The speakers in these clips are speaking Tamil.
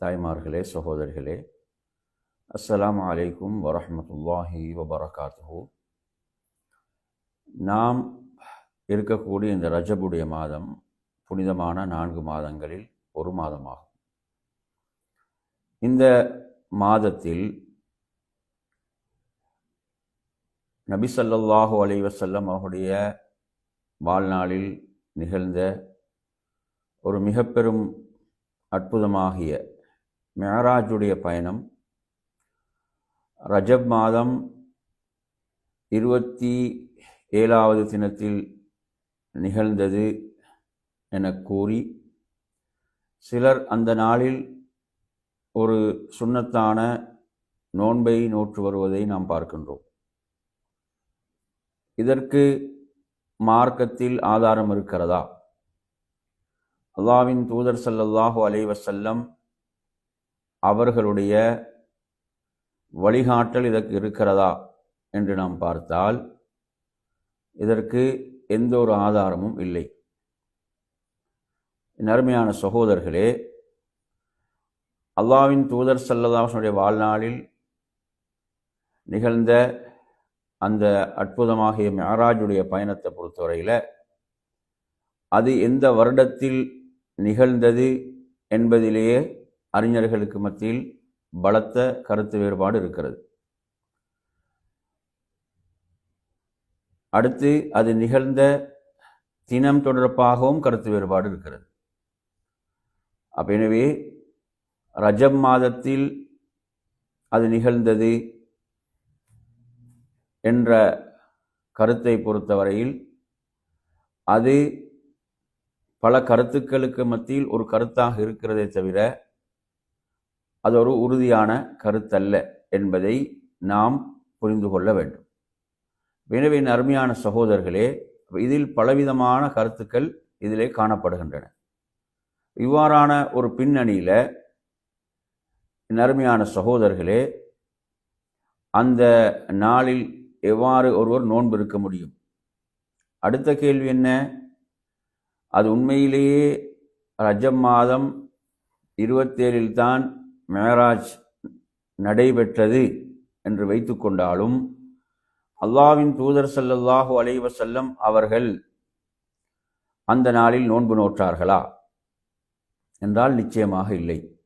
தாய்மார்களே சகோதரிகளே அஸ்லாம் அலைக்கும் வரமத்துல்லாஹி வபரகாத்து நாம் இருக்கக்கூடிய இந்த ரஜபுடைய மாதம் புனிதமான நான்கு மாதங்களில் ஒரு மாதமாகும். இந்த மாதத்தில் நபி ஸல்லல்லாஹு அலைஹி அவருடைய வாழ்நாளில் நிகழ்ந்த ஒரு மிக பெரும் அற்புதமாகிய மெஹராஜுடைய பயணம். ரஜப் மாதம் இருபத்தி ஏழாவது தினத்தில் நிகழ்ந்தது என கூறி சிலர் அந்த நாளில் ஒரு சுண்ணத்தான நோன்பை நோற்று வருவதை நாம் பார்க்கின்றோம். இதற்கு மார்க்கத்தில் ஆதாரம் இருக்கிறதா? அல்லாவின் தூதர் சல்லல்லாஹு அலைவசல்லம் செல்லம் அவர்களுடைய வழிகாட்டல் இதற்கு இருக்கிறதா என்று நாம் பார்த்தால் இதற்கு எந்த ஒரு ஆதாரமும் இல்லை. நருமையான சகோதரர்களே அல்லாவின் தூதர் சல்லதாசனுடைய வாழ்நாளில் நிகழ்ந்த அந்த அற்புதமாகிய மெஹராஜுடைய பயணத்தை பொறுத்தவரையில் அது எந்த வருடத்தில் நிகழ்ந்தது என்பதிலேயே அறிஞர்களுக்கு மத்தியில் பலத்த கருத்து வேறுபாடு இருக்கிறது. அடுத்து அது நிகழ்ந்த தினம் தொடர்பாகவும் கருத்து வேறுபாடு இருக்கிறது. அப்ப எனவே ரஜப் மாதத்தில் அது நிகழ்ந்தது என்ற கருத்தை பொறுத்தவரையில் அது பல கருத்துக்களுக்கு மத்தியில் ஒரு கருத்தாக இருக்கிறதே தவிர அது ஒரு உறுதியான கருத்தல்ல என்பதை நாம் புரிந்து கொள்ள வேண்டும். எனவே அருமையான சகோதரர்களே இதில் பலவிதமான கருத்துக்கள் இதிலே காணப்படுகின்றன. இவ்வாறான ஒரு பின்னணியில் நருமையான சகோதரர்களே அந்த நாளில் எவ்வாறு ஒருவர் நோன்பு இருக்க முடியும்? அடுத்த கேள்வி என்ன? அது உண்மையிலேயே ரஜம் மாதம் இருபத்தேழில் தான் மேராஜ் நடைபெற்றது என்று வைத்துக்கொண்டாலும் அல்லாவின் தூதர் சல்லல்லாஹு அலைவசல்லம் அவர்கள் அந்த நாளில் நோன்பு நோற்றார்களா? என்றால் நிச்சயமாக இல்லை.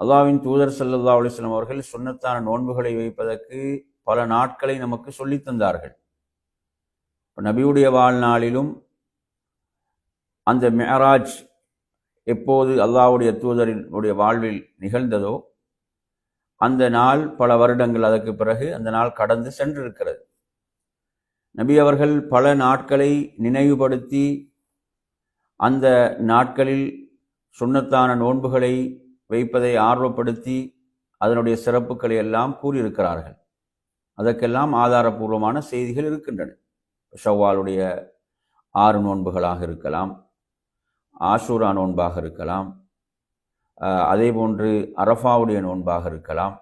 அல்லாவின் தூதர் சல்லல்லா அலிஸ்லாம் அவர்கள் சுண்ணத்தான நோன்புகளை வைப்பதற்கு பல நாட்களை நமக்கு சொல்லித் தந்தார்கள். நபியுடைய வாழ்நாளிலும் அந்த மேராஜ் எப்போது அல்லாவுடைய தூதரினுடைய வாழ்வில் நிகழ்ந்ததோ அந்த நாள் பல வருடங்கள் அதற்கு பிறகு அந்த நாள் கடந்து சென்றிருக்கிறது. நபி அவர்கள் பல நாட்களை நினைவுபடுத்தி அந்த நாட்களில் சுண்ணத்தான நோன்புகளை வைப்பதை ஆர்வப்படுத்தி அதனுடைய சிறப்புகளை எல்லாம் கூறியிருக்கிறார்கள். அதற்கெல்லாம் ஆதாரபூர்வமான செய்திகள் இருக்கின்றன. ஷவ்வாலுடைய ஆறு நோன்புகளாக இருக்கலாம் ஆஷூரா நோன்பாக இருக்கலாம். அதே போன்று அரஃபாவுடைய நோன்பாக இருக்கலாம்.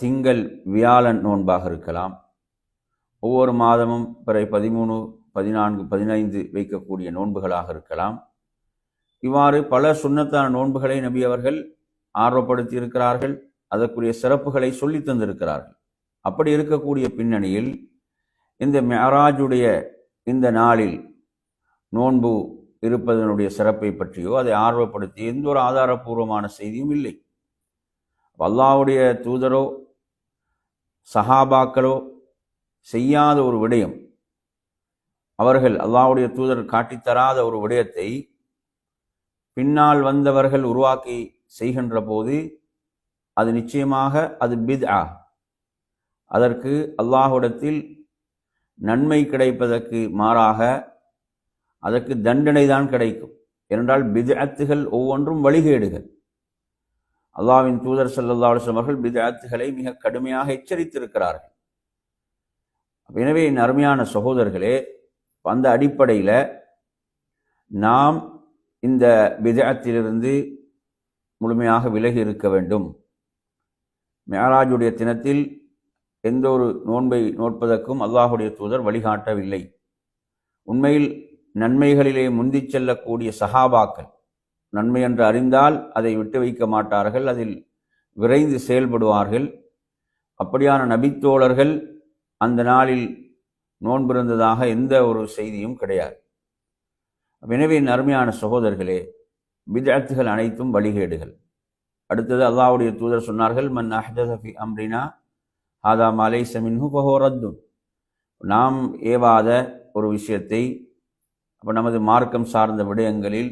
திங்கள் வியாழன் நோன்பாக இருக்கலாம். ஒவ்வொரு மாதமும் பிறை பதிமூணு பதினான்கு பதினைந்து வைக்கக்கூடிய நோன்புகளாக இருக்கலாம். இவ்வாறு பல சுண்ணத்தான நோன்புகளை நபி அவர்கள் ஆர்வப்படுத்தி இருக்கிறார்கள் அதற்குரிய சிறப்புகளை சொல்லி தந்திருக்கிறார்கள். அப்படி இருக்கக்கூடிய பின்னணியில் இந்த மெஹராஜுடைய இந்த நாளில் நோன்பு இருப்பதனுடைய சிறப்பை பற்றியோ அதை ஆர்வப்படுத்தி எந்த ஒரு ஆதாரபூர்வமான செய்தியும் இல்லை. அல்லாவுடைய தூதரோ சஹாபாக்களோ செய்யாத ஒரு விடயம் அவர்கள் அல்லாவுடைய தூதர் காட்டித்தராத ஒரு விடயத்தை பின்னால் வந்தவர்கள் உருவாக்கி செய்கின்ற போது அது நிச்சயமாக அது பித் ஆ அதற்கு அல்லாஹுடத்தில் நன்மை கிடைப்பதற்கு மாறாக அதற்கு தண்டனை தான் கிடைக்கும். ஏனென்றால் பிதாத்துகள் ஒவ்வொன்றும் வழிகேடுகள். அல்லாவின் தூதர் ஸல்லல்லாஹு அவர்கள் பிதாத்துகளை மிக கடுமையாக எச்சரித்திருக்கிறார்கள். எனவே என் அருமையான சகோதரர்களே அந்த அடிப்படையில் நாம் இந்த பிதஅத்திலிருந்து முழுமையாக விலகி இருக்க வேண்டும். மேராஜுடைய தினத்தில் எந்த ஒரு நோன்பை நோட்பதற்கும் அல்லாஹுடைய தூதர் வழிகாட்டவில்லை. உண்மையில் நன்மைகளிலே முந்திச் செல்லக்கூடிய சஹாபாக்கள். நன்மை என்று அறிந்தால் அதை விட்டு வைக்க மாட்டார்கள் அதில் விரைந்து செயல்படுவார்கள். அப்படியான நபித்தோழர்கள் அந்த நாளில் நோன்பிருந்ததாக எந்த ஒரு செய்தியும் கிடையாது. எனவே அருமையான சகோதரர்களே பிதஅத்துகள் அனைத்தும் வழிகேடுகள். அடுத்தது அல்லாவுடைய தூதர் சொன்னார்கள் மன் அஹ்தஃபி அம்ரினா ஹாதா மலை சமின்ஹு பஹோரத்தும் நாம் ஏவாத ஒரு விஷயத்தை அப்போ நமது மார்க்கம் சார்ந்த விடயங்களில்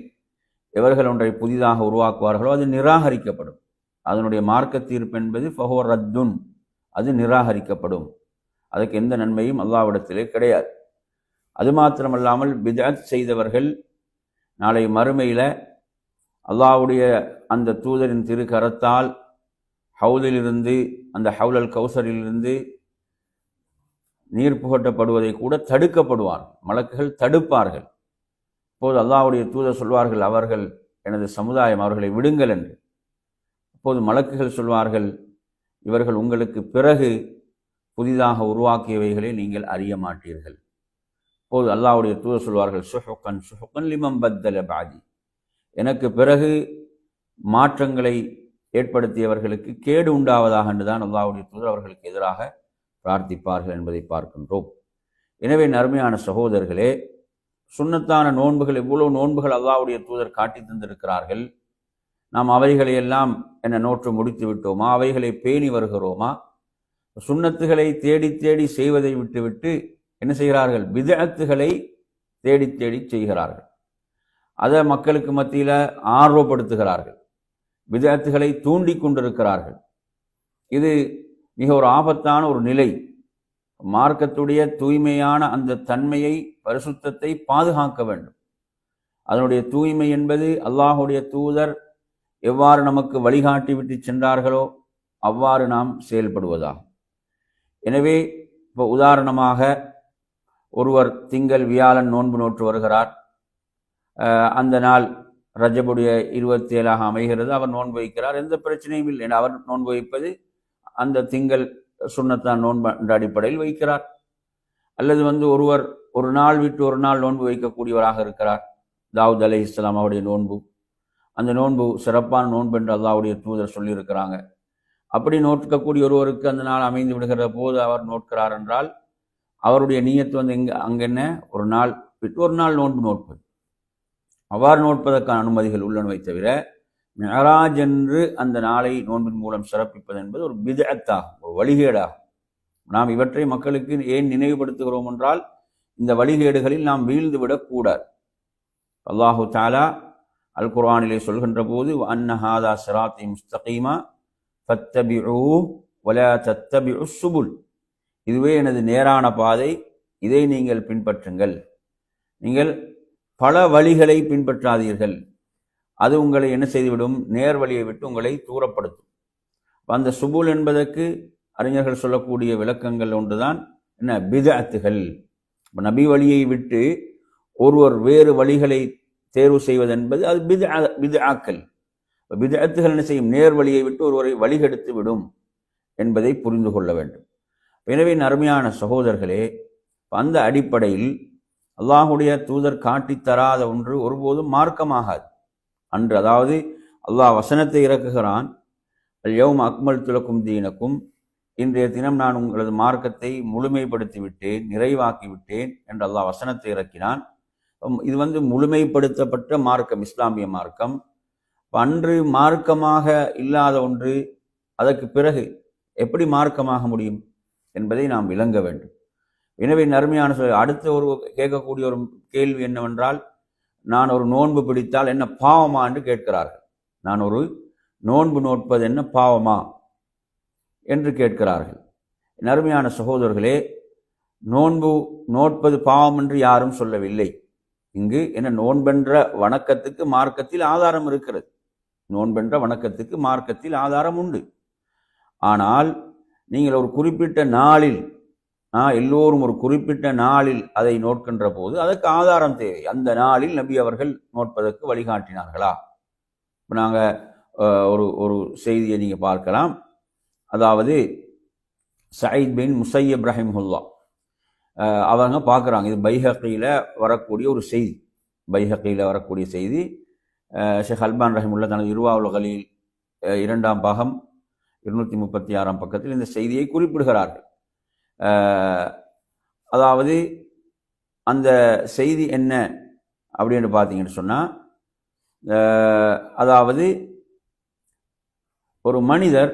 எவர்கள் ஒன்றை புதிதாக உருவாக்குவார்களோ அது நிராகரிக்கப்படும். அதனுடைய மார்க்க தீர்ப்பு என்பது ஃபஹோ ரத்துன் அது நிராகரிக்கப்படும். அதுக்கு எந்த நன்மையும் அல்லாவிடத்திலே கிடையாது. அது மாத்திரமல்லாமல் பிதாத் செய்தவர்கள் நாளை மறுமையில் அல்லாவுடைய அந்த தூதரின் திருக்கரத்தால் ஹவுலிலிருந்து அந்த ஹவுலல் கௌசரிலிருந்து நீர் புகட்டப்படுவதை கூட தடுக்கப்படுவார் மலக்குகள் தடுப்பார்கள். அப்போது அல்லாவுடைய தூதர் சொல்வார்கள் அவர்கள் எனது சமுதாயம் அவர்களை விடுங்கள் என்று. அப்போது மலக்குகள் சொல்வார்கள் இவர்கள் உங்களுக்கு பிறகு புதிதாக உருவாக்கியவைகளை நீங்கள் அறிய மாட்டீர்கள். அப்போது அல்லாவுடைய தூதர் சொல்வார்கள் சுஹுக்கன் சுஹுக்கன் லிமம் பத்தல பாதி. எனக்கு பிறகு மாற்றங்களை ஏற்படுத்தியவர்களுக்கு கேடு உண்டாவதாக என்றுதான் அல்லாவுடைய தூதர் அவர்களுக்கு எதிராக பிரார்த்திப்பார்கள் என்பதை பார்க்கின்றோம். எனவே நறுமையான சகோதரர்களே சுண்ணத்தான நோன்புகள் எவ்வளவு நோன்புகள் அல்லாவுடைய தூதர் காட்டி தந்திருக்கிறார்கள்? நாம் அவைகளை எல்லாம் என்ன நோற்று முடித்து விட்டோமா? அவைகளை பேணி வருகிறோமா? சுண்ணத்துகளை தேடி தேடி செய்வதை விட்டுவிட்டு என்ன செய்கிறார்கள்? விதத்துகளை தேடி தேடி செய்கிறார்கள். அதை மக்களுக்கு மத்தியில் ஆர்வப்படுத்துகிறார்கள். விதத்துகளை தூண்டி கொண்டிருக்கிறார்கள். இது மிக ஒரு ஆபத்தான ஒரு நிலை. மார்க்கத்துடைய தூய்மையான அந்த தன்மையை பரிசுத்தத்தை பாதுகாக்க வேண்டும். அதனுடைய தூய்மை என்பது அல்லாஹுடைய தூதர் எவ்வாறு நமக்கு வழிகாட்டி விட்டு சென்றார்களோ அவ்வாறு நாம் செயல்படுவதாகும். எனவே இப்போ உதாரணமாக ஒருவர் திங்கள் வியாழன் நோன்பு நோற்று வருகிறார். அந்த நாள் ரஜபுடைய இருபத்தி ஏழாக அமைகிறது. அவர் நோன்பு வைக்கிறார். எந்த பிரச்சனையும் இல்லை. அவர் நோன்பு வைப்பது அந்த திங்கள் சுண்ணத்தான் நோன்பு என்ற அடிப்படையில் வைக்கிறார். அல்லது வந்து ஒருவர் ஒரு நாள் விட்டு ஒரு நாள் நோன்பு வைக்கக்கூடியவராக இருக்கிறார். தாவூத் அலை இஸ்லாம் அவருடைய நோன்பு. அந்த நோன்பு சிறப்பான நோன்பு என்று அல்லாவுடைய தூதர் சொல்லியிருக்கிறாங்க. அப்படி நோட்கக்கூடிய ஒருவருக்கு அந்த நாள் அமைந்து விடுகிற போது அவர் நோட்கிறார் என்றால் அவருடைய நீயத்து வந்து எங்க அங்க என்ன ஒரு நாள் விட்டு ஒரு நாள் நோன்பு நோட்பது அவ்வாறு நோட்பதற்கான அனுமதிகள் உள்ளனவை தவிர மெஹராஜ் என்று அந்த நாளை நோன்பின் மூலம் சிறப்பிப்பது என்பது ஒரு பிதத்தாகும் ஒரு வழிகேடாகும். நாம் இவற்றை மக்களுக்கு ஏன் நினைவுபடுத்துகிறோம் என்றால் இந்த வழிகேடுகளில் நாம் வீழ்ந்து விடக்கூடாது அல்லாஹு தாலா அல் குர்ஆனிலே சொல்கின்ற போது அன்னஹாதா சிராத்தி முஸ்தகீமா ஃபத்தபிஉ வலா தத்தபிஉ சுபுல் இதுவே எனது நேரான பாதை இதை நீங்கள் பின்பற்றுங்கள். நீங்கள் பல வழிகளை பின்பற்றாதீர்கள். அது உங்களை என்ன செய்துவிடும்? நேர் வழியை விட்டு உங்களை தூரப்படுத்தும். அந்த சுபுல் என்பதற்கு அறிஞர்கள் சொல்லக்கூடிய விளக்கங்கள் ஒன்றுதான். என்ன? பிதாத்துகள். நபி வழியை விட்டு ஒருவர் வேறு வழிகளை தேர்வு செய்வது என்பது அது பித பிதஆக்கள் பிதஅத்துகள் என்ன செய்யும்? நேர் வழியை விட்டு ஒருவரை வழிகெடுத்து விடும் என்பதை புரிந்து கொள்ள வேண்டும். எனவே அருமையான சகோதரர்களே அந்த அடிப்படையில் அல்லாஹுடைய தூதர் காட்டித் தராத ஒன்று ஒருபோதும் மார்க்கமாகாது. அன்று அதாவது அல்லாஹ் வசனத்தை இறக்குகிறான். யௌம் அக்மல் துலக்கும் தீனக்கும். இன்றைய தினம் நான் உங்களது மார்க்கத்தை முழுமைப்படுத்தி விட்டேன் நிறைவாக்கி விட்டேன் என்று அல்லாஹ் வசனத்தை இறக்கினான். இது வந்து முழுமைப்படுத்தப்பட்ட மார்க்கம் இஸ்லாமிய மார்க்கம். அன்று மார்க்கமாக இல்லாத ஒன்று அதற்கு பிறகு எப்படி மார்க்கமாக முடியும் என்பதை நாம் விளங்க வேண்டும். எனவே நறுமையான சொல் அடுத்த ஒரு கேட்கக்கூடிய ஒரு கேள்வி என்னவென்றால் நான் ஒரு நோன்பு பிடித்தால் என்ன பாவமா என்று கேட்கிறார்கள். நான் ஒரு நோன்பு நோட்பது என்ன பாவமா என்று கேட்கிறார்கள். நறுமையான சகோதரர்களே நோன்பு நோட்பது பாவம் என்று யாரும் சொல்லவில்லை. இங்கு என்ன நோன்பென்ற வணக்கத்துக்கு மார்க்கத்தில் ஆதாரம் இருக்கிறது. நோன்பென்ற வணக்கத்துக்கு மார்க்கத்தில் ஆதாரம் உண்டு. ஆனால் நீங்கள் ஒரு குறிப்பிட்ட நாளில் எல்லோரும் ஒரு குறிப்பிட்ட நாளில் அதை நோட்கின்ற போது அதற்கு ஆதாரம் தேவை. அந்த நாளில் நபி அவர்கள் நோட்பதற்கு வழிகாட்டினார்களா? இப்போ நாங்கள் ஒரு ஒரு செய்தியை நீங்கள் பார்க்கலாம். அதாவது சயீத் பின் முசையப் இப்ராஹிம் ஹுல்லா அவங்க பார்க்குறாங்க. இது பைஹக்கியில் வரக்கூடிய ஒரு செய்தி. பைஹக்கியில் வரக்கூடிய செய்தி. ஷேக் அல்பான் ரஹிமுல்லா தனது இருவாவுலகளில் இரண்டாம் பாகம் இருநூற்றி முப்பத்தி ஆறாம் பக்கத்தில் இந்த செய்தியை குறிப்பிடுகிறார்கள். அதாவது அந்த செய்தி என்ன அப்படின்னு பார்த்தீங்கன்னு சொன்னால் அதாவது ஒரு மனிதர்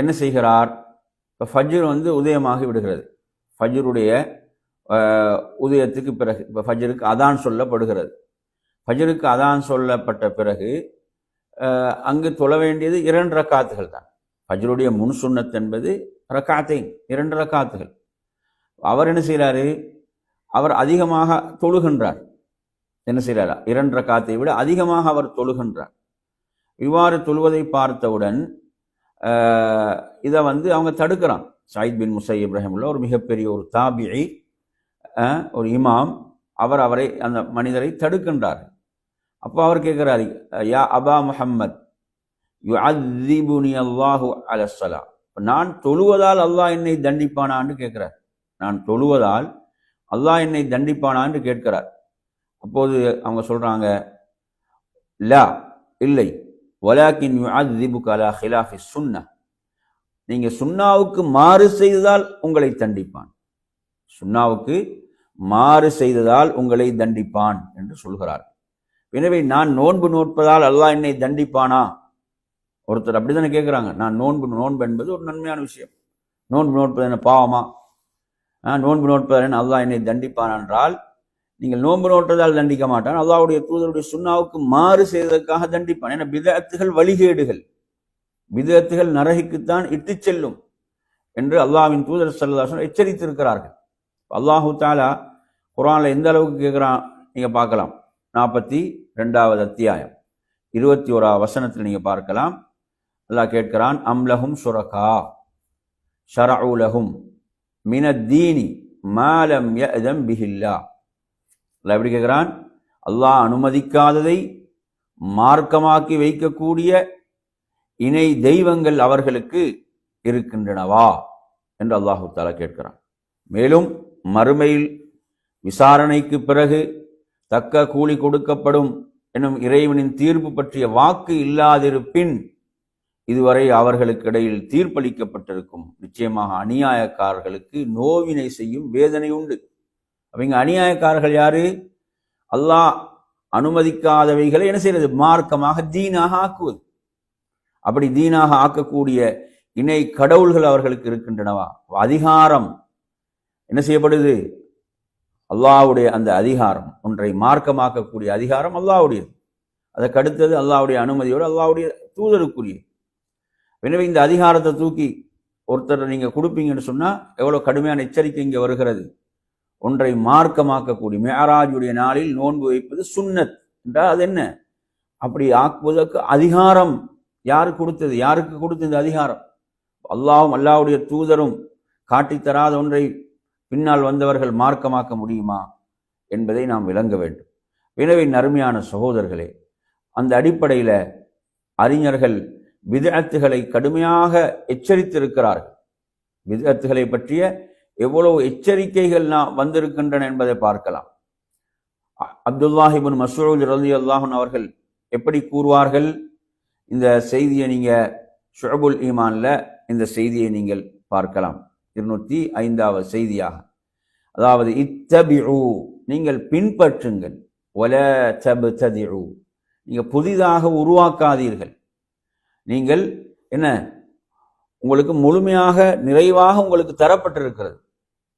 என்ன செய்கிறார்? இப்போ ஃபஜ்ர் வந்து உதயமாகி விடுகிறது. ஃபஜ்ருடைய உதயத்துக்கு பிறகு இப்போ ஃபஜ்ருக்கு அதான் சொல்லப்படுகிறது. ஃபஜ்ருக்கு அதான் சொல்லப்பட்ட பிறகு அங்கு தொழ வேண்டியது இரண்டு ரக்காத்துகள் தான். ஃபஜ்ருடைய முன் சுண்ணத் என்பது ரக்காத்தை இரண்டு ரக்காத்துகள். அவர் என்ன செய்கிறாரு அவர் அதிகமாக தொழுகின்றார். என்ன செய்கிறாரா இரண்டரை காத்தை விட அதிகமாக அவர் தொழுகின்றார். இவ்வாறு தொழுவதை பார்த்தவுடன் இதை வந்து அவங்க தடுக்கிறான். சாயித் பின் முசை இப்ராஹிமுல்லா ஒரு மிகப்பெரிய ஒரு தாபியை ஒரு இமாம் அவர் அவரை அந்த மனிதரை தடுக்கின்றார். அப்போ அவர் கேட்குறாரு யா அபா முஹம்மத் யு அல்லாஹு அல்லாஹு அலஸ்ஸலா நான் தொழுவதால் அல்லாஹ் என்னை தண்டிப்பானான்னு கேட்குறார். நான் தொழுவதால் அல்லாஹ் என்னை தண்டிப்பானா என்று கேட்கிறார். அப்போது அவங்க சொல்கிறாங்க லா இல்லை. வலாக்கின் யுஅذிபுக ஹிலாஃபி சுன்னா. நீங்கள் சுன்னாவுக்கு மாறு செய்ததால் உங்களை தண்டிப்பான். சுன்னாவுக்கு மாறு செய்ததால் உங்களை தண்டிப்பான் என்று சொல்கிறார். எனவே நான் நோன்பு நோட்பதால் அல்லாஹ் என்னை தண்டிப்பானா? ஒருத்தர் அப்படித்தானே கேட்குறாங்க நான் நோன்பு நோன்பு என்பது ஒரு நன்மையான விஷயம். நோன்பு நோட்பது என்ன பாவமா? நோன்பு நோட்பதன் அல்லாஹ் என்னை தண்டிப்பான் என்றால் நீங்கள் நோன்பு நோட்டதால் தண்டிக்க மாட்டான். அல்லாவுடைய தூதருடைய சுண்ணாவுக்கு மாறு செய்ததற்காக தண்டிப்பான். ஏன்னா விதத்துகள் வழிகேடுகள். விதத்துகள் நரகிக்குத்தான் இட்டுச் செல்லும் என்று அல்லாஹ்வின் தூதர் சல்லாசன் எச்சரித்திருக்கிறார்கள். அல்லாஹு தாலா குரானில் எந்த அளவுக்கு கேட்குறான்? நீங்கள் பார்க்கலாம். நாற்பத்தி ரெண்டாவது அத்தியாயம். இருபத்தி ஓரா வசனத்தில் நீங்கள் பார்க்கலாம். அல்லாஹ் கேட்கிறான் அம்லஹும் சுரகா? ஷரஉலஹும் மினத்தீனி மாலம் யஅதம் பிஹில்லா. அல்ல எப்படி கேட்குறான்? அல்லாஹ் அனுமதிக்காததை மார்க்கமாக்கி வைக்கக்கூடிய இணை தெய்வங்கள் அவர்களுக்கு இருக்கின்றனவா என்று அல்லாஹு தாலா கேட்கிறான். மேலும் மறுமையில் விசாரணைக்கு பிறகு தக்க கூலி கொடுக்கப்படும் எனும் இறைவனின் தீர்ப்பு பற்றிய வாக்கு இல்லாதிருப்பின் இதுவரை அவர்களுக்கு இடையில் தீர்ப்பளிக்கப்பட்டிருக்கும் நிச்சயமாக அநியாயக்காரர்களுக்கு நோவினை செய்யும் வேதனை உண்டு. அவங்க அநியாயக்காரர்கள் யாரு? அல்லாஹ் அனுமதிக்காதவைகளை என்ன செய்யறது? மார்க்கமாக தீனாக ஆக்குவது. அப்படி தீனாக ஆக்கக்கூடிய இணை கடவுள்கள் அவர்களுக்கு இருக்கின்றனவா? அதிகாரம் என்ன செய்யப்படுது? அல்லாஹ்வுடைய அந்த அதிகாரம். ஒன்றை மார்க்கமாக்கக்கூடிய அதிகாரம் அல்லாவுடையது அதற்கு அடுத்தது அல்லாவுடைய அனுமதியோடு அல்லாவுடைய தூதருக்குரிய எனவே இந்த அதிகாரத்தை தூக்கி ஒருத்தர் நீங்கள் கொடுப்பீங்கன்னு சொன்னால் எவ்வளோ கடுமையான எச்சரிக்கை இங்கே வருகிறது. ஒன்றை மார்க்கமாக்கக்கூடிய மேராஜுடைய நாளில் நோன்பு வைப்பது சுன்னத். என்றால் அது என்ன? அப்படி ஆக்குவதற்கு அதிகாரம் யாரு கொடுத்தது? யாருக்கு கொடுத்தது இந்த அதிகாரம்? அல்லாவும் அல்லாவுடைய தூதரும் காட்டித் தராத ஒன்றை பின்னால் வந்தவர்கள் மார்க்கமாக்க முடியுமா என்பதை நாம் விளங்க வேண்டும். எனவே நறுமையான சகோதரர்களே அந்த அடிப்படையில் அறிஞர்கள் விதத்துகளை கடுமையாக எச்சரித்திருக்கிறார்கள். விதத்துகளை பற்றிய எவ்வளவு எச்சரிக்கைகள் நான் வந்திருக்கின்றன என்பதை பார்க்கலாம். அ- அப்துல்லாஹிபின் மசூல் ரலி அல்லாஹன் அவர்கள் எப்படி கூறுவார்கள்? இந்த செய்தியை நீங்கள் ஷுபுல் ஈமான்ல இந்த செய்தியை நீங்கள் பார்க்கலாம். இருநூத்தி ஐந்தாவது செய்தியாக. அதாவது இத்தபிஉ நீங்கள் பின்பற்றுங்கள். ஒல தபு நீங்கள் புதிதாக உருவாக்காதீர்கள். நீங்கள் என்ன? உங்களுக்கு முழுமையாக நிறைவாக உங்களுக்கு தரப்பட்டிருக்கிறது.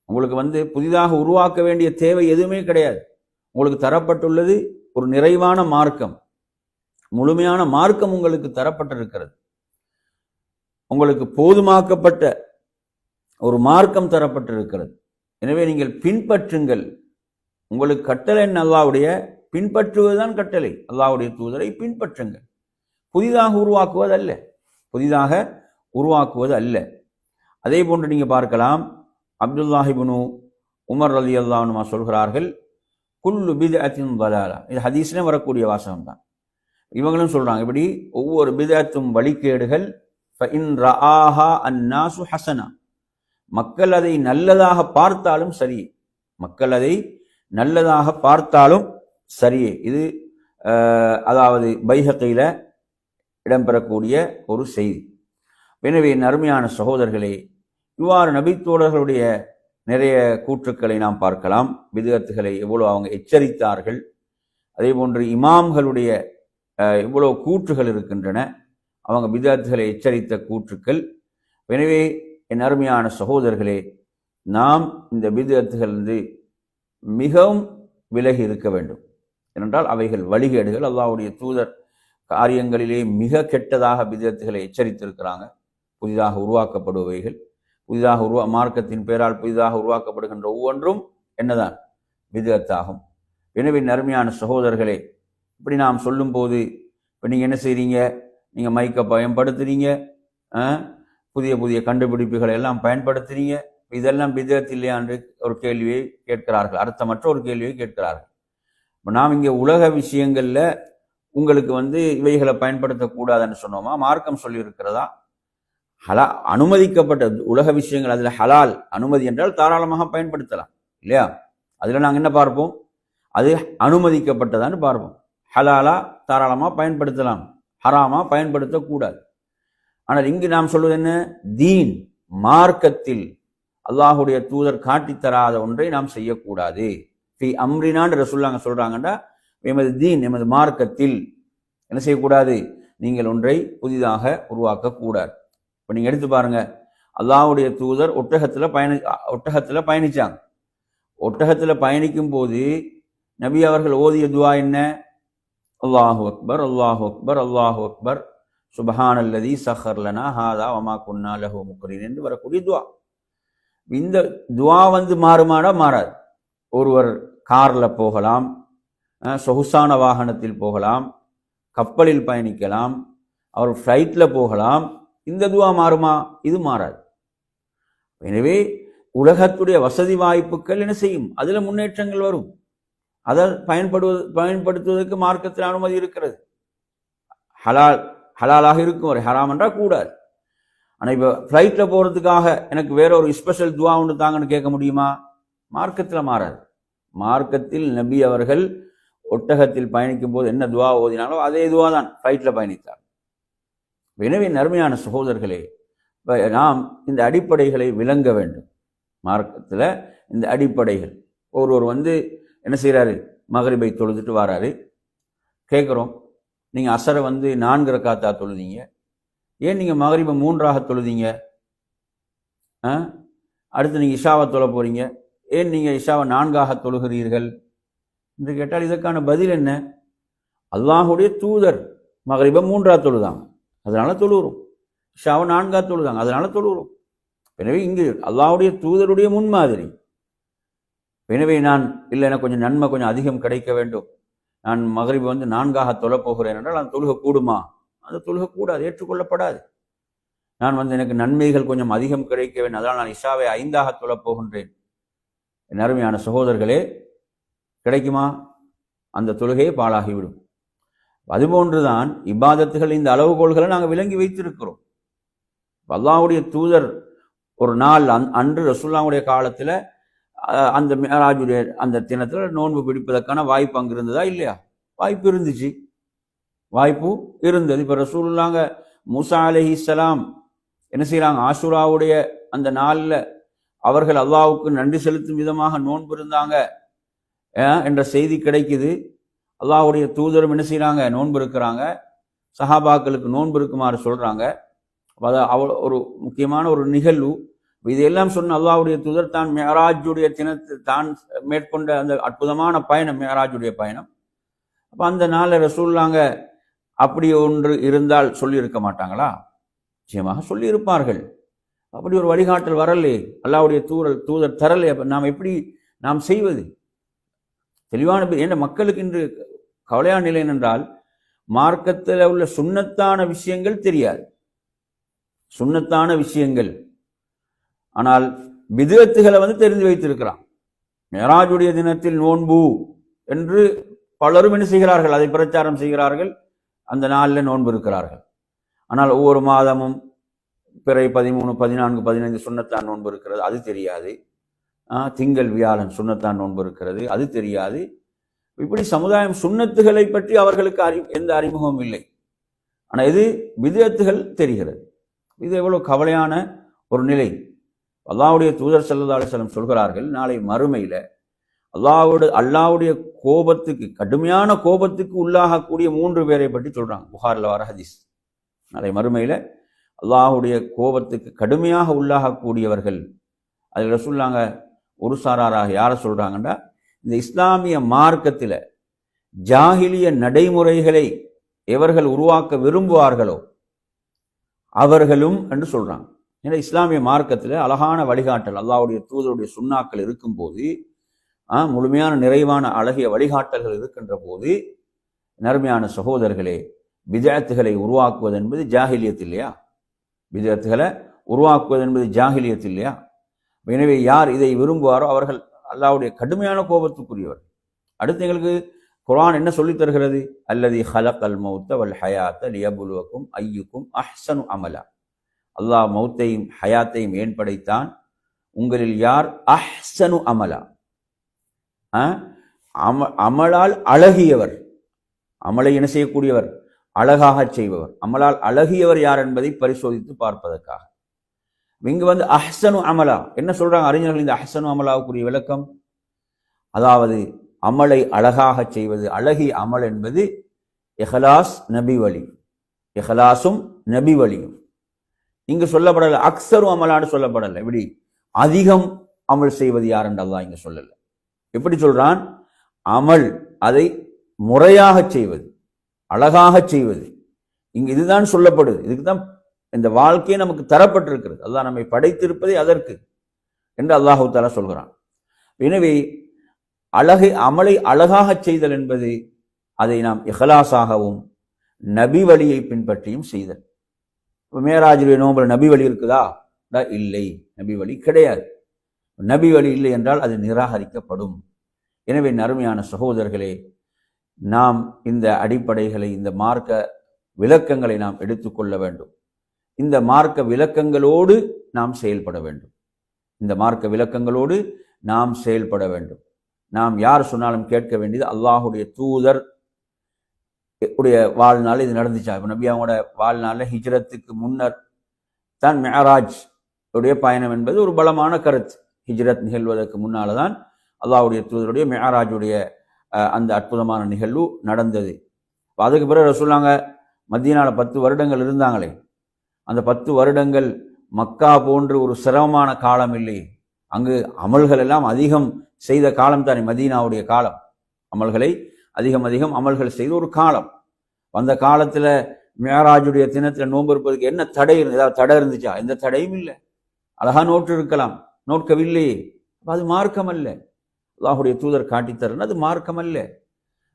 உங்களுக்கு வந்து புதிதாக உருவாக்க வேண்டிய தேவை எதுவுமே கிடையாது. உங்களுக்கு தரப்பட்டுள்ளது ஒரு நிறைவான மார்க்கம். முழுமையான மார்க்கம் உங்களுக்கு தரப்பட்டிருக்கிறது. உங்களுக்கு போதுமாக்கப்பட்ட ஒரு மார்க்கம் தரப்பட்டிருக்கிறது. எனவே நீங்கள் பின்பற்றுங்கள். உங்களுக்கு கட்டளை அல்லாவுடைய பின்பற்றுவதுதான் கட்டளை. அல்லாவுடைய தூதரை பின்பற்றுங்கள். புதிதாக உருவாக்குவது அல்ல புதிதாக உருவாக்குவது அல்ல அதே போன்று நீங்கள் பார்க்கலாம் அப்துல்லாஹிபுனு உமர் அலி அல்லாஹ்னுமா சொல்கிறார்கள் குல்லு பிதஅத்தின் வலாலா இது ஹதீஸ்னே வரக்கூடிய வாசகம் தான். இவங்களும் சொல்கிறாங்க இப்படி ஒவ்வொரு பிதத்தும் வழிகேடுகள் அன்னாசு ஹசனா. மக்கள் அதை நல்லதாக பார்த்தாலும் சரி மக்கள் அதை நல்லதாக பார்த்தாலும் சரியே இது அதாவது பைஹத்தையில் இடம்பெறக்கூடிய ஒரு செய்தி. எனவே அருமையான சகோதரர்களே இவ்வாறு நபித்தோழர்களுடைய நிறைய கூற்றுக்களை நாம் பார்க்கலாம். விதத்துகளை எவ்வளோ அவங்க எச்சரித்தார்கள். அதே போன்று இமாம்களுடைய அஹ், கூற்றுகள் இருக்கின்றன. அவங்க விதத்துகளை எச்சரித்த கூற்றுக்கள். எனவே என் அருமையான சகோதரர்களே நாம் இந்த விதத்துகளிலிருந்து மிகவும் விலகி இருக்க வேண்டும். ஏனென்றால் அவைகள் வழிகேடுகள். அல்லாவுடைய தூதர் காரியங்களிலே மிக கெட்டதாக விதத்துகளை எச்சரித்திருக்கிறாங்க. புதிதாக உருவாக்கப்படுபவைகள். புதிதாக உருவா மார்க்கத்தின் பெயரால் புதிதாக உருவாக்கப்படுகின்ற ஒவ்வொன்றும் என்னதான்? விதத்தாகும் எனவே நருமையான சகோதரர்களே இப்படி நாம் சொல்லும்போது இப்போ நீங்கள் என்ன செய்றீங்க? நீங்கள் மைக்கை பயன்படுத்துறீங்க புதிய புதிய கண்டுபிடிப்புகளை எல்லாம் பயன்படுத்துறீங்க. இதெல்லாம் விதரத்து இல்லையா என்று ஒரு கேள்வியை கேட்கிறார்கள். அர்த்தமற்ற ஒரு கேள்வியை கேட்கிறார்கள். இப்போ நாம் இங்கே உலக விஷயங்களில் உங்களுக்கு வந்து இவைகளை பயன்படுத்தக்கூடாதுன்னு சொன்னோமா? மார்க்கம் சொல்லியிருக்கிறதா? ஹலா அனுமதிக்கப்பட்ட உலக விஷயங்கள் அதில் ஹலால் அனுமதி என்றால் தாராளமாக பயன்படுத்தலாம் இல்லையா? அதில் நாங்கள் என்ன பார்ப்போம்? அது அனுமதிக்கப்பட்டதான்னு பார்ப்போம். ஹலாலா தாராளமாக பயன்படுத்தலாம் ஹராமா பயன்படுத்தக்கூடாது. ஆனால் இங்கு நாம் சொல்வது என்ன? தீன் மார்க்கத்தில் அல்லாஹுடைய தூதர் காட்டித்தராத ஒன்றை நாம் செய்யக்கூடாது. ஃபி அம்ரினான்னு ரசுல்லாங்க சொல்றாங்கன்னா எமது தீன் எமது மார்க்கத்தில் என்ன செய்யக்கூடாது? நீங்கள் ஒன்றை புதிதாக உருவாக்கக்கூடாது. இப்போ நீங்கள் எடுத்து பாருங்க. அல்லாஹ்வுடைய தூதர் ஒட்டகத்தில் பயணி ஒட்டகத்தில் பயணிச்சாங்க. ஒட்டகத்தில் பயணிக்கும் போது நபி அவர்கள் ஓதிய துவா என்ன? அல்லாஹு அக்பர் அல்லாஹு அக்பர் அல்லாஹு அக்பர். சுபஹான் அல்லதி சஹர்லனா ஹாதா வமா குன்னா லஹோ முக்ரீன் என்று வரக்கூடிய துவா. இந்த துவா வந்து மாறுமாடா மாறாது. ஒருவர் காரில் போகலாம் சொகுசான வாகனத்தில் போகலாம் கப்பலில் பயணிக்கலாம் அவர் ஃப்ளைட்டில் போகலாம் இந்த துவா மாறுமா? இது மாறாது. எனவே உலகத்துடைய வசதி வாய்ப்புகள் என்ன செய்யும்? அதில் முன்னேற்றங்கள் வரும். அதை பயன்படுவது பயன்படுத்துவதற்கு மார்க்கத்தில் அனுமதி இருக்கிறது. ஹலால் ஹலாலாக இருக்கும் ஒரு ஹராம் என்றால் கூடாது. ஆனால் இப்போ ஃப்ளைட்டில் போகிறதுக்காக எனக்கு வேற ஒரு ஸ்பெஷல் துவா ஒன்று தாங்கன்னு கேட்க முடியுமா? மார்க்கத்தில் மாறாது. மார்க்கத்தில் நபி அவர்கள் ஒட்டகத்தில் பயணிக்கும் போது என்ன துவா ஓதினாலோ அதே துவா தான் ஃப்ளைட்டில் பயணித்தார். எனவே நர்மையான சகோதரர்களே நாம் இந்த அடிப்படைகளை விளங்க வேண்டும். மார்க்கத்தில் இந்த அடிப்படைகள். ஒருவர் வந்து என்ன செய்கிறாரு மகரிபை தொழுதுட்டு வராரு. கேட்குறோம் நீங்கள் அசரை வந்து நான்கு ரக்காத்தா தொழுதீங்க. ஏன் நீங்கள் மகரிபை மூன்றாக தொழுதீங்க? ஆ? அடுத்து நீங்கள் இஷாவை தொழ போகிறீங்க ஏன் நீங்கள் இஷாவை நான்காக தொழுகிறீர்கள்? என்று கேட்டால் இதற்கான பதில் என்ன? அல்லாஹுடைய தூதர். மகரிபை மூன்றா தொழுதாங்க அதனால தொழுகிறோம். ஷாவை நான்கா தொழுதாங்க அதனால தொழுகிறோம். எனவே இங்கு அல்லாஹுடைய தூதருடைய முன்மாதிரி. எனவே நான் இல்லை எனக்கு கொஞ்சம் நன்மை கொஞ்சம் அதிகம் கிடைக்க வேண்டும். நான் மகரிபை வந்து நான்காக தொழப்போகிறேன் என்றால் நான் தொழுக கூடுமா அந்த தொழுகக்கூடாது ஏற்றுக்கொள்ளப்படாது. நான் வந்து எனக்கு நன்மைகள் கொஞ்சம் அதிகம் கிடைக்க வேண்டும். அதனால் நான் இஷாவை ஐந்தாக தொழப்போகின்றேன் என் அருமையான சகோதரர்களே கிடைக்குமா? அந்த தொழுகையே பாழாகிவிடும். அதுபோன்றுதான் இப்பாதத்துகள் இந்த அளவுகோள்களை நாங்கள் விளங்கி வைத்திருக்கிறோம். அல்லாவுடைய தூதர் ஒரு நாள் அந் அன்று ரசுல்லாவுடைய காலத்தில் அந்த மேராஜுடைய அந்த தினத்தில் நோன்பு பிடிப்பதற்கான வாய்ப்பு அங்கே இருந்ததா இல்லையா? வாய்ப்பு இருந்துச்சு. வாய்ப்பு இருந்தது. இப்போ ரசூலுல்லாங்க மூசா அலைஹிஸ்ஸலாம் என்ன செய்கிறாங்க ஆஷுராவுடைய அந்த நாளில் அவர்கள் அல்லாவுக்கு நன்றி செலுத்தும் விதமாக நோன்பு இருந்தாங்க. என்ற செய்தி கிடைக்குது. அல்லாஹுடைய தூதரும் என்ன செய்கிறாங்க நோன்பு இருக்கிறாங்க. சஹாபாக்களுக்கு நோன்பு இருக்குமாறு சொல்கிறாங்க அதை அவ ஒரு முக்கியமான ஒரு நிகழ்வு. இதையெல்லாம் சொன்ன அல்லாவுடைய தூதர் தான் மேராஜுடைய தினத்து தான் மேற்கொண்ட அந்த அற்புதமான பயணம் மேராஜுடைய பயணம். அப்போ அந்த நாளில் ரசூல்லாங்க அப்படி ஒன்று இருந்தால் சொல்லியிருக்க மாட்டாங்களா? நிச்சயமாக சொல்லியிருப்பார்கள். அப்படி ஒரு வழிகாட்டல் வரலே. அல்லாவுடைய தூரல் தூதர் தரலே. அப்போ நாம் எப்படி நாம் செய்வது? தெளிவான ஏன்னா மக்களுக்கு இன்று கவலையான நிலை என்றால் மார்க்கத்தில் உள்ள சுண்ணத்தான விஷயங்கள் தெரியாது. சுண்ணத்தான விஷயங்கள். ஆனால் விதத்துகளை வந்து தெரிந்து வைத்திருக்கிறான். மேராஜுடைய தினத்தில் நோன்பு என்று பலரும் என்ன செய்கிறார்கள்? அதை பிரச்சாரம் செய்கிறார்கள். அந்த நாளில் நோன்பு இருக்கிறார்கள். ஆனால் ஒவ்வொரு மாதமும் பிறை பதிமூணு பதினான்கு பதினைந்து சுண்ணத்தான் நோன்பு இருக்கிறது. அது தெரியாது. திங்கள் வியாழன் சுண்ணத்தான் நோன்பு இருக்கிறது. அது தெரியாது. இப்படி சமுதாயம் சுண்ணத்துகளை பற்றி அவர்களுக்கு அறி எந்த அறிமுகமும் இல்லை. ஆனால் இது விதத்துகள் தெரிகிறது. இது எவ்வளோ கவலையான ஒரு நிலை. அல்லாவுடைய தூதர் சல்லா செல்லம் சொல்கிறார்கள் நாளை மறுமையில் அல்லாவோட அல்லாவுடைய கோபத்துக்கு கடுமையான கோபத்துக்கு உள்ளாகக்கூடிய மூன்று பேரை பற்றி சொல்கிறாங்க புகாரில் வர ஹதீஸ். நாளை மறுமையில் அல்லாஹுடைய கோபத்துக்கு கடுமையாக உள்ளாகக்கூடியவர்கள் அதில் சொல்லாங்க ஒரு சாராராக யாரை சொல்கிறாங்கன்னா இந்த இஸ்லாமிய மார்க்கத்தில் ஜாகிலிய நடைமுறைகளை எவர்கள் உருவாக்க விரும்புவார்களோ அவர்களும் என்று சொல்றாங்க. ஏன்னா இஸ்லாமிய மார்க்கத்தில் அழகான வழிகாட்டல் அல்லாவுடைய தூதருடைய சுண்ணாக்கள் இருக்கும்போது முழுமையான நிறைவான அழகிய வழிகாட்டல்கள் இருக்கின்ற போது நர்மையான சகோதரர்களே விஜயத்துகளை உருவாக்குவது என்பது ஜாகிலியத்து இல்லையா? விஜயத்துகளை உருவாக்குவது என்பது ஜாகிலியத்து இல்லையா? எனவே யார் இதை விரும்புவாரோ அவர்கள் அல்லாவுடைய கடுமையான கோபத்துக்குரியவர். அடுத்து எங்களுக்கு குரான் என்ன சொல்லித் தருகிறது? அல்லது ஹலக் அல் மௌத்த வல் ஹயாத்த லியபுலுவக்கும் ஐயுக்கும் அஹ்சனு அமலா. அல்லாஹ் மௌத்தையும் ஹயாத்தையும் ஏன் படைத்தான் உங்களில் யார் அஹ்சனு அமலா? அம அமலால் அழகியவர். அமலை என்ன செய்யக்கூடியவர்? அழகாக செய்பவர். அமலால் அழகியவர் யார் என்பதை பரிசோதித்து பார்ப்பதற்காக. இங்கு வந்து அஹ்சனு அமலா. என்ன சொல்றாங்க அறிஞர்கள் இந்த அஹ்சனு அமலாவுக்குரிய விளக்கம்? அதாவது அமலை அழகாக செய்வது அழகி அமல் என்பது எஹலாஸ் நபி வழி எஹலாசும் நபி வழியும் இங்கு சொல்லப்படலை அக்சரும் அமலான்னு சொல்லப்படலை. எப்படி? அதிகம் அமல் செய்வது யார் இங்கே சொல்லலை. எப்படி சொல்றான்? அமல் அதை முறையாக செய்வது அழகாக செய்வது. இங்கு இதுதான் சொல்லப்படுது. இதுக்கு தான் இந்த வாழ்க்கையை நமக்கு தரப்பட்டிருக்கிறது. அல்லாஹ் நம்மை படைத்திருப்பதே அதற்கு என்று அல்லாஹு தாலா சொல்கிறான். எனவே அழகை அமலை அழகாக செய்தல் என்பது அதை நாம் இஹலாசாகவும் நபி வழியை பின்பற்றியும் செய்தல். இப்போ மேராஜுடைய நோம்புல நபி வழி இருக்குதா? இல்லை. நபி வழி கிடையாது. நபி வழி இல்லை என்றால் அது நிராகரிக்கப்படும். எனவே நறுமையான சகோதரர்களே நாம் இந்த அடிப்படைகளை இந்த மார்க்க விளக்கங்களை நாம் எடுத்துக்கொள்ள வேண்டும். இந்த மார்க்க விளக்கங்களோடு நாம் செயல்பட வேண்டும். இந்த மார்க்க விளக்கங்களோடு நாம் செயல்பட வேண்டும். நாம் யார் சொன்னாலும் கேட்க வேண்டியது அல்லாஹுடைய தூதர் உடைய வாழ்நாள் இது நடந்துச்சா? இப்போ நபி அவங்களோட வாழ்நாளில் ஹிஜ்ரத்துக்கு முன்னர் தான் மேராஜ் உடைய பயணம் என்பது ஒரு பலமான கருத்து. ஹிஜ்ரத் நிகழ்வதற்கு முன்னால் தான் அல்லாவுடைய தூதருடைய மேராஜுடைய அந்த அற்புதமான நிகழ்வு நடந்தது. அதுக்கு பிறகு சொல்லாங்க மத்தியனால பத்து வருடங்கள் இருந்தாங்களே. அந்த பத்து வருடங்கள் மக்கா போன்று ஒரு சிரமமான காலம் இல்லை. அங்கு அமல்கள் எல்லாம் அதிகம் செய்த காலம் தானே மதீனாவுடைய காலம். அமல்களை அதிகம் அதிகம் அமல்கள் செய்த ஒரு காலம். அந்த காலத்தில் மேராஜுடைய தினத்தில் நோன்பு இருப்பதுக்கு என்ன தடை இருந்து ஏதாவது தடை இருந்துச்சா? எந்த தடையும் இல்லை. அழகா நோட்டு இருக்கலாம். நோட்கவில்லையே அது மார்க்கம் அல்ல அல்லாஹுடைய தூதர் காட்டித்தரன் அது மார்க்கம் அல்ல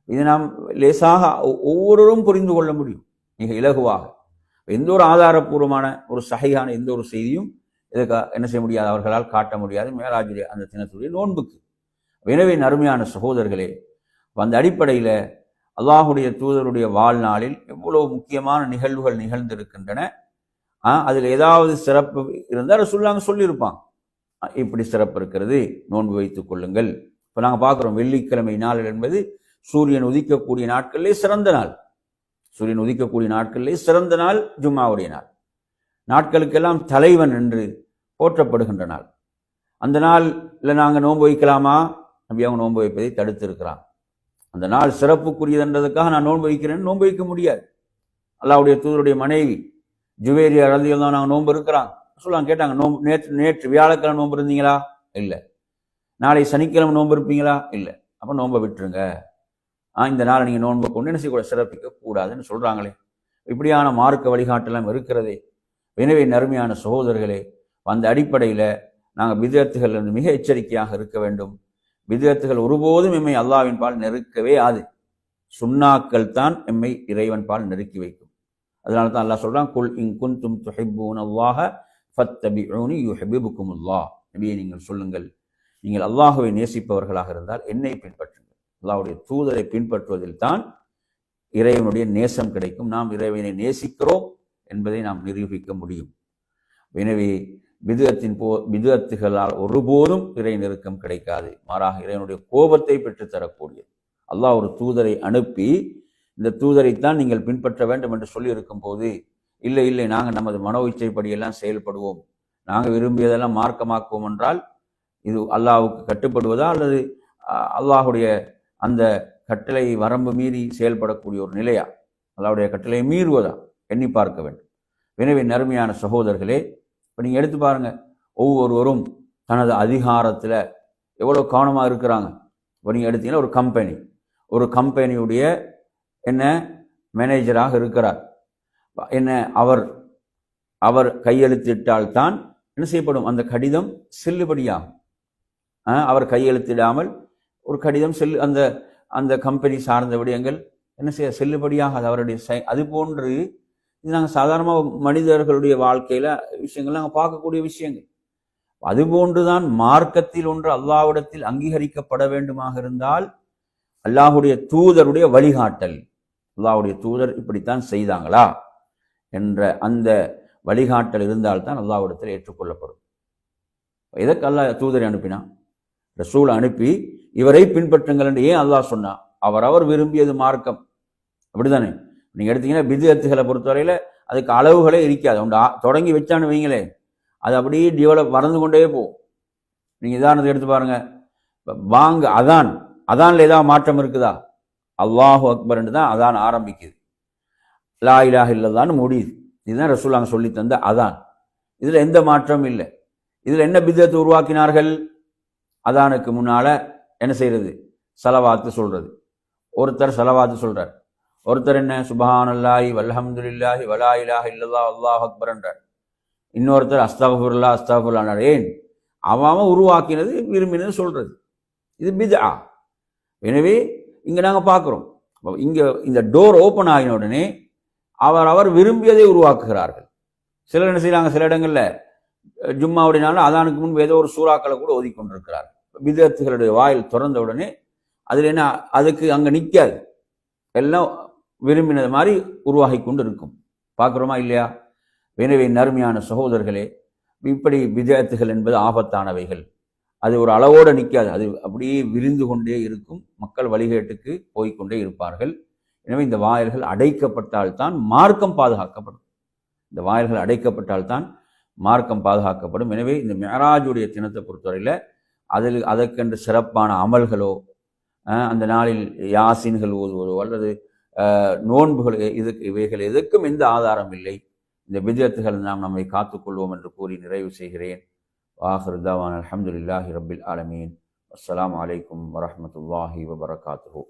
இதை நாம் லேசாக ஒவ்வொருவரும் புரிந்து கொள்ள முடியும். மிக இலகுவாக. எந்த ஒரு ஆதாரபூர்வமான ஒரு சகையான எந்த ஒரு செய்தியும் இதுக்கு என்ன செய்ய முடியாது அவர்களால் காட்ட முடியாது. மேலாஜுடைய அந்த தினத்துடைய நோன்புக்கு. எனவே அருமையான சகோதரர்களே அந்த அடிப்படையில் அல்லாஹுடைய தூதருடைய வாழ்நாளில் எவ்வளவு முக்கியமான நிகழ்வுகள் நிகழ்ந்திருக்கின்றன. அதில் ஏதாவது சிறப்பு இருந்தால் சொல்லாங்க சொல்லியிருப்பான். இப்படி சிறப்பு இருக்கிறது நோன்பு வைத்துக் கொள்ளுங்கள். இப்போ நாங்கள் பார்க்குறோம் வெள்ளிக்கிழமை நாள் என்பது சூரியன் உதிக்கக்கூடிய நாட்களிலே சிறந்த நாள். சூரியன் உதிக்கக்கூடிய நாட்களிலே சிறந்த நாள் ஜும்மாவுடைய நாள். நாட்களுக்கெல்லாம் தலைவன் என்று போற்றப்படுகின்ற நாள். அந்த நாளில் நாங்கள் நோன்பு வைக்கலாமா? நம்பி அவங்க நோன்பு வைப்பதை தடுத்திருக்கிறான். அந்த நாள் சிறப்புக்குரியதுன்றதுக்காக நான் நோன்பு வைக்கிறேன்னு நோன்பு வைக்க முடியாது. அல்லாவுடைய தூதருடைய மனைவி ஜுவேரியா ரதியில் தான் நாங்கள் நோன்பு இருக்கிறான். சொல்லுவாங்க கேட்டாங்க நோம்பு நேற்று நேற்று வியாழக்கிழமை நோன்பு இருந்தீங்களா? இல்லை. நாளை சனிக்கிழமை நோன்பு இருப்பீங்களா? இல்லை. அப்போ நோன்பை விட்டுருங்க. இந்த நாளை நீங்கள் நோன்பு கொண்டு என்ன செய்யக்கூட சிறப்பிக்க கூடாதுன்னு சொல்கிறாங்களே இப்படியான மார்க்க வழிகாட்டெல்லாம் இருக்கிறதே. எனவே நறுமையான சகோதரர்களே அந்த அடிப்படையில் நாங்கள் விதத்துகள் மிக எச்சரிக்கையாக இருக்க வேண்டும். விதத்துகள் ஒருபோதும் எம்மை அல்லாவின் பால் நெருக்கவே ஆது. சுண்ணாக்கள் தான் எம்மை இறைவன் பால் நெருக்கி வைக்கும். அதனால தான் அல்லாஹ் சொல்கிறான் குல் இன் குன்தும் துஹிப்பூன் அல்லாஹ ஃபத்தபிஊனி யுஹிப்புக்கும் அல்லா நபியை நீங்கள் சொல்லுங்கள். நீங்கள் அல்லாஹுவை நேசிப்பவர்களாக இருந்தால் என்னை பின்பற்றுங்கள். அல்லாவுடைய தூதரை பின்பற்றுவதில் தான் இறைவனுடைய நேசம் கிடைக்கும். நாம் இறைவனை நேசிக்கிறோம் என்பதை நாம் நிரூபிக்க முடியும். எனவே விதத்தின் போ விதத்துகளால் ஒருபோதும் இறை நெருக்கம் கிடைக்காது. மாறாக இறைவனுடைய கோபத்தை பெற்றுத்தரக்கூடியது. அல்லாஹ் ஒரு தூதரை அனுப்பி இந்த தூதரைத்தான் நீங்கள் பின்பற்ற வேண்டும் என்று சொல்லி இருக்கும் போது இல்லை இல்லை நாங்கள் நமது மனோ இச்சைப்படியெல்லாம் செயல்படுவோம். நாங்கள் விரும்பியதெல்லாம் மார்க்கமாக்குவோம் என்றால் இது அல்லாவுக்கு கட்டுப்படுவதா அல்லது அல்லாஹுடைய அந்த கட்டளை வரம்பு மீறி செயல்படக்கூடிய ஒரு நிலையா? அல்லாவுடைய கட்டளையை மீறுவதா? எண்ணி பார்க்க வேண்டும். எனவே நறுமையான சகோதரர்களே இப்போ நீங்கள் எடுத்து பாருங்கள் ஒவ்வொருவரும் தனது அதிகாரத்தில் எவ்வளோ கவனமாக இருக்கிறாங்க? இப்போ நீங்கள் எடுத்தீங்கன்னா ஒரு கம்பெனி ஒரு கம்பெனியுடைய என்ன? மேனேஜராக இருக்கிறார். என்ன? அவர் அவர் கையெழுத்திட்டால்தான் என்ன செய்யப்படும்? அந்த கடிதம் செல்லுபடியாகும். ஆ, அவர் கையெழுத்திடாமல் ஒரு கடிதம் செல்லு அந்த அந்த கம்பெனி சார்ந்த விடயங்கள் என்ன செய்ய செல்லுபடியாகாது. அவருடைய செய் அது போன்று இது நாங்கள் சாதாரணமாக மனிதர்களுடைய வாழ்க்கையில் விஷயங்கள் நாங்கள் பார்க்கக்கூடிய விஷயங்கள். அதுபோன்றுதான் மார்க்கத்தில் ஒன்று அல்லாவிடத்தில் அங்கீகரிக்கப்பட வேண்டுமாக இருந்தால் அல்லாஹுடைய தூதருடைய வழிகாட்டல். அல்லாஹுடைய தூதர் இப்படித்தான் செய்தாங்களா? என்ற அந்த வழிகாட்டல் இருந்தால்தான் அல்லாஹ்விடத்தில் ஏற்றுக்கொள்ளப்படும். எதற்கு அல்லாஹ் தூதரை அனுப்பினான்? ரசூலை அனுப்பி இவரை பின்பற்றுங்கள் என்று ஏன் அல்லாஹ் சொன்னான்? அவரவர் விரும்பியது மார்க்கம். அப்படிதானே நீங்கள் எடுத்தீங்கன்னா பிதுகத்துகளை பொறுத்தவரையில் அதுக்கு அளவுகளே இருக்காது. உண்டு தொடங்கி வச்சான்னு வைங்களே அது அப்படியே டெவலப் வளர்ந்து கொண்டே போகும் நீங்கள் உதாரணத்துக்கு எடுத்து பாருங்க. வாங்க அதான் அதான்ல ஏதாவது மாற்றம் இருக்குதா? அல்லாஹு அக்பர்னு தான் அதான் ஆரம்பிக்குது. லா இலாக இல்லதான்னு முடியுது. இதுதான் ரசூலாங்க சொல்லி தந்த அதான். இதில் எந்த மாற்றமும் இல்லை. இதில் என்ன பிதத்தை உருவாக்கினார்கள்? அதானுக்கு முன்னால் என்ன செய்கிறது செலவாத்து சொல்கிறது ஒருத்தர் செலவாத்து சொல்கிறார் ஒருத்தர் என்ன? சுபஹானல்லாஹி வல்ஹம்துல்லாஹி வலா இலாஹ இல்லல்லாஹ் அல்லாஹ் அக்பர்ன்றார் இன்னொருத்தர் அஸ்தகுல்லா அஸ்தகுல்லான்னார் ஏன்? அவன் உருவாக்கினது விரும்பினது சொல்கிறது இது பிதா எனவே இங்கே நாங்கள் பார்க்குறோம். இங்கே இந்த டோர் ஓப்பன் ஆகின உடனே அவர் அவர் விரும்பியதை உருவாக்குகிறார்கள். சிலர் என்ன செய்கிறாங்க சில இடங்களில் ஜும்மா ஜும்மாவுடைய நாள் அதானுக்கு முன்பு ஏதோ ஒரு சூறாக்களை கூட ஒதுக்கொண்டிருக்கிறார்கள் விதத்துகளுடைய வாயில் திறந்த உடனே அதில் என்ன அதுக்கு அங்கே நிற்காது எல்லாம் விரும்பினது மாதிரி உருவாகி கொண்டு இருக்கும் பார்க்குறோமா இல்லையா? எனவே நறுமையான சகோதரர்களே இப்படி விதத்துகள் என்பது ஆபத்தானவைகள். அது ஒரு அளவோடு நிற்காது அது அப்படியே விரிந்து கொண்டே இருக்கும். மக்கள் வழிகேட்டுக்கு போய்க்கொண்டே இருப்பார்கள். எனவே இந்த வாயில்கள் அடைக்கப்பட்டால்தான் மார்க்கம் பாதுகாக்கப்படும். இந்த வாயில்கள் அடைக்கப்பட்டால்தான் மார்க்கம் பாதுகாக்கப்படும். எனவே இந்த மேராஜுடைய தினத்தை பொறுத்தவரையில் அதில் அதற்கென்று சிறப்பான அமல்களோ அந்த நாளில் யாசின்கள் ஓதுவதோ அல்லது நோன்புகள் இதுக்கு இவைகள் எதுக்கும் எந்த ஆதாரம் இல்லை. இந்த விஜயத்துகள் நாம் நம்மை காத்துக்கொள்வோம் என்று கூறி நிறைவு செய்கிறேன். வாஹர் அலமதுல்லாஹி ரபில் ஆலமீன். அஸ்லாம் அலைக்கும் வரமத்துல்லாஹி வபரகாத்துஹு.